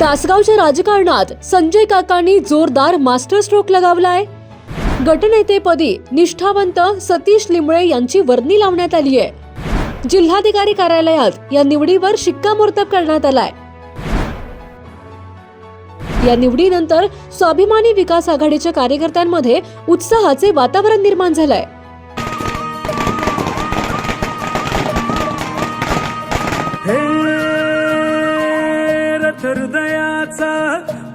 तासगावच्या राजकारणात संजय काकांनी जोरदार मास्टर स्ट्रोक लगावलाय. गटनेतेपदी निष्ठावंत सतीश लिमळे यांची वर्णी लावण्यात आली आहे. जिल्हाधिकारी कार्यालयात या निवडीवर शिक्कामोर्तब करण्यात आलाय. या निवडीनंतर स्वाभिमानी विकास आघाडीच्या कार्यकर्त्यांमध्ये उत्साहाचे वातावरण निर्माण झालंय.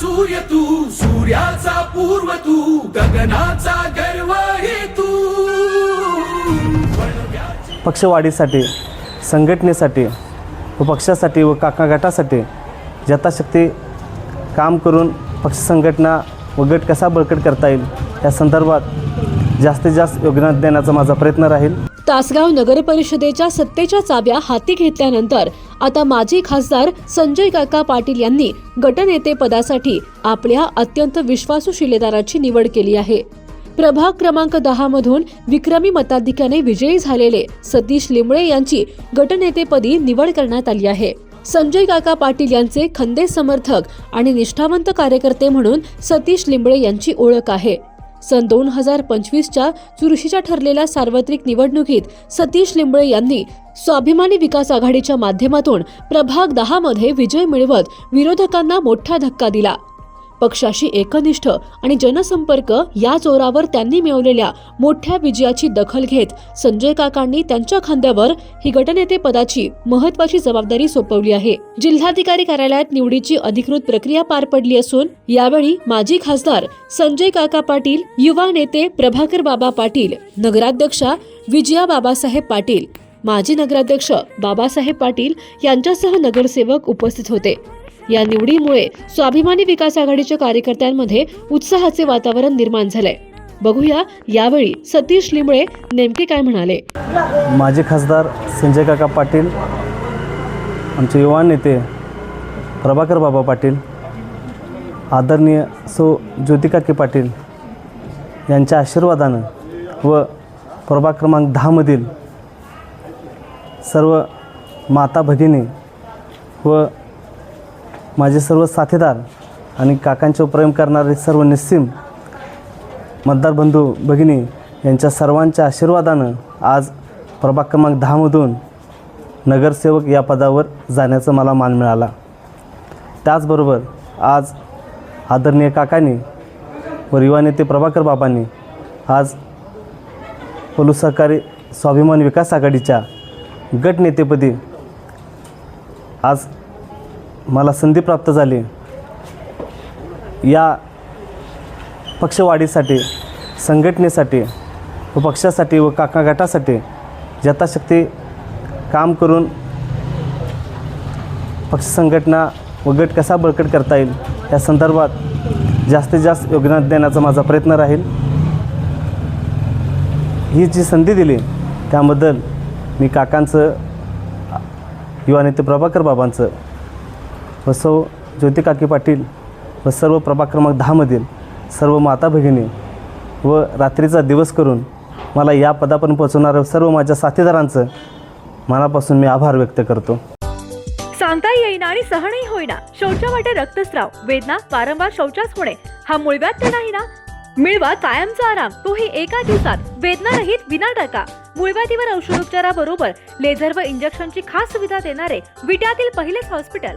सूर्य तू सूर्याचा पूर्व तू गगनाचा गर्व हे तू. पक्षवाढीसाठी संघटनेसाठी व पक्षासाठी व काका गटासाठी यथाशक्ती काम करून पक्ष संघटना व गट कसा बळकट करता येईल या संदर्भात जास्तीत जास्त योगदान देण्याचा माझा प्रयत्न राहील. तासगाव नगर परिषदेच्या सत्तेच्या चाव्या हाती घेतल्यानंतर आता माजी खासदार संजय काका पाटील यांनी गटनेते पदासाठी आपल्या अत्यंत विश्वासू शिलेदाराची निवड केली आहे. प्रभाग क्रमांक दहा मधून विक्रमी मताधिक्याने विजयी झालेले सतीश लिमळे यांची गटनेतेपदी निवड करण्यात आली आहे. संजय काका पाटील यांचे खंदे समर्थक आणि निष्ठावंत कार्यकर्ते म्हणून सतीश लिंबळे यांची ओळख आहे. सन दोन हजार पंचवीसच्या चुरशीच्या ठरलेल्या सार्वत्रिक निवडणुकीत सतीश लिंबळे यांनी स्वाभिमानी विकास आघाडीच्या माध्यमातून प्रभाग दहामध्ये विजय मिळवत विरोधकांना मोठा धक्का दिला. पक्षाशी एकनिष्ठ आणि जनसंपर्क या जोरावर त्यांनी मिळवलेल्या मोठ्या विजयाची दखल घेत संजय काकांनी त्यांच्या खांद्यावर ही गटनेते पदाची महत्वाची जबाबदारी सोपवली आहे. जिल्हाधिकारी कार्यालयात निवडीची अधिकृत प्रक्रिया पार पडली असून यावेळी माजी खासदार संजय काका पाटील युवा नेते प्रभाकर बाबा पाटील नगराध्यक्षा विजया बाबासाहेब पाटील माजी नगराध्यक्ष बाबासाहेब पाटील यांच्यासह नगरसेवक उपस्थित होते. या निवडीमुळे स्वाभिमानी विकास आघाडीच्या कार्यकर्त्यांमध्ये उत्साहाचे वातावरण निर्माण झालंय. बघूया यावेळी सतीश लिमळे नेमके काय म्हणाले. माजी खासदार संजय काका पाटील आमचे युवा नेते प्रभाकर बाबा पाटील आदरणीय सो ज्योतिकाके पाटील यांच्या आशीर्वादानं व प्रभाग क्रमांक दहामधील सर्व माता भगिनी व माझे सर्व साथीदार आणि काकांचे प्रेम करणारे सर्व निस्सीम मतदार बंधू भगिनी यांच्या सर्वांच्या आशीर्वादानं आज प्रभाग क्रमांक दहामधून नगरसेवक या पदावर जाण्याचा मला मान मिळाला. त्याचबरोबर आज आदरणीय काकांनी व युवा नेते प्रभाकर बाबांनी आज पलू सहकारी स्वाभिमान विकास आघाडीच्या गटनेतेपदी आज मला संधी प्राप्त झाली. या पक्षवाढीसाठी संघटनेसाठी व पक्षासाठी व काका गटासाठी यथाशक्ती काम करून पक्ष संघटना व गट कसा बळकट करता येईल या संदर्भात जास्तीत जास्त योगदान देण्याचा माझा प्रयत्न राहील. ही जी संधी दिली त्याबद्दल मी काकांचं युवा नेते प्रभाकर बाबांचं व सौ ज्योती काकी पाटील व सर्व प्रभाग क्रमांक दहामधील सर्व माता भगिनी व रात्रीचा दिवस करून मला या पदापर्यंत पोहोचवणाऱ्या सर्व माझ्या साथीदारांचं मनापासून मी आभार व्यक्त करतो. सांगता येईना आणि सहनही होईना. शौचा वाटे रक्तस्राव वेदना वारंवार शौचास होणे हा मूळव्याध तर नाही ना? मिळवा कायमचा आराम. तोही एका दिवसात. वेदना रहित विना टाका मूळव्याधीवर औषधोपचाराबरोबर लेझर व इंजेक्शनची खास सुविधा देणारे विट्यातील पहिलेच हॉस्पिटल.